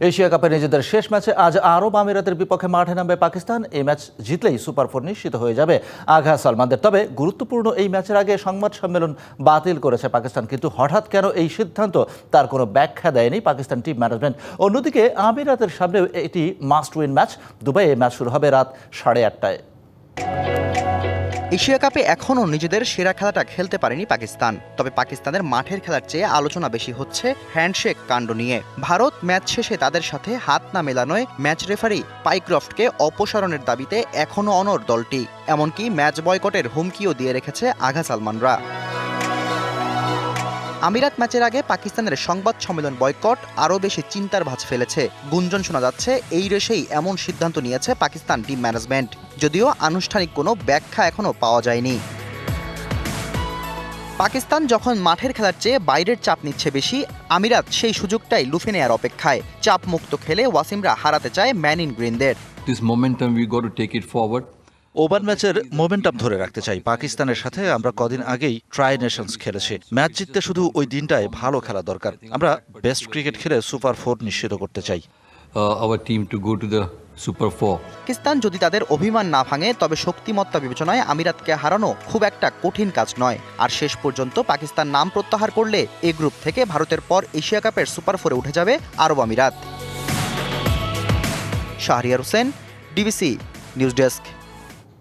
Asia কাপে নিজেদের শেষ ম্যাচে আজ আরব আমিরাতের বিপক্ষে মাঠে নামবে পাকিস্তান। এই ম্যাচ জিতলেই সুপার ফোর নিশ্চিত হয়ে যাবে আঘা সালমানদের। তবে গুরুত্বপূর্ণ এই ম্যাচের আগে সংবাদ সম্মেলন বাতিল করেছে পাকিস্তান, কিন্তু হঠাৎ কেন এই সিদ্ধান্ত তার কোনো ব্যাখ্যা দেয়নি পাকিস্তান টিম ম্যানেজমেন্ট। অন্যদিকে আমিরাতের সামনে এটি মাস্ট উইন ম্যাচ। দুবাইয়ে ম্যাচ শুরু হবে রাত সাড়ে আটটায়। এশিয়া কাপে এখনও নিজেদের সেরা খেলাটা খেলতে পারেনি পাকিস্তান। তবে পাকিস্তানের মাঠের খেলার চেয়ে আলোচনা বেশি হচ্ছে হ্যান্ডশেক কাণ্ড নিয়ে। ভারত ম্যাচ শেষে তাদের সাথে হাত না মেলানোয় ম্যাচ রেফারি পাইক্রফটকে অপসারণের দাবিতে এখনও অনর দলটি। এমনকি ম্যাচ বয়কটের হুমকিও দিয়ে রেখেছে আঘা সালমানরা। আমিরাত ম্যাচের আগে পাকিস্তানের সংবাদ সম্মেলন বয়কট আরও বেশি চিন্তার ভাঁজ ফেলেছে। গুঞ্জন শোনা যাচ্ছে, এই রেশেই এমন সিদ্ধান্ত নিয়েছে পাকিস্তান টিম ম্যানেজমেন্ট। যদিও আনুষ্ঠানিক কোনো ব্যাখ্যা এখনও পাওয়া যায়নি। পাকিস্তান যখন মাঠের খেলার চেয়ে বাইরের চাপ নিচ্ছে বেশি, আমিরাত সেই সুযোগটাই লুফে নেয়ার অপেক্ষায়। চাপ মুক্ত খেলে ওয়াসিমরা হারাতে চায় ম্যান ইন গ্রিনদের। This momentum we got to take it forward. Over ম্যাচের মোমেন্টাম ধরে রাখতে চাই। পাকিস্তানের সাথে আমরা কদিন আগেই ট্রাই নেশনস খেলেছি। ম্যাচ জিততে শুধু ওই দিনটায় ভালো খেলা দরকার। আমরা বেস্ট ক্রিকেট খেলে সুপার ফোর নিশ্চিত করতে চাই। To go to the Super Pakistan যদি তাদের অভিমান না ভাঙে তবে শক্তিমত্তা বিবেচনায় আমিরাতকে হারানো খুব একটা কঠিন কাজ নয়। আর শেষ পর্যন্ত পাকিস্তান নাম প্রত্যাহার করলে এ গ্রুপ থেকে ভারতের পর এশিয়া কাপের সুপার ফোরে উঠে যাবে আরব আমিরাত। Shahriar Hossain DBC news desk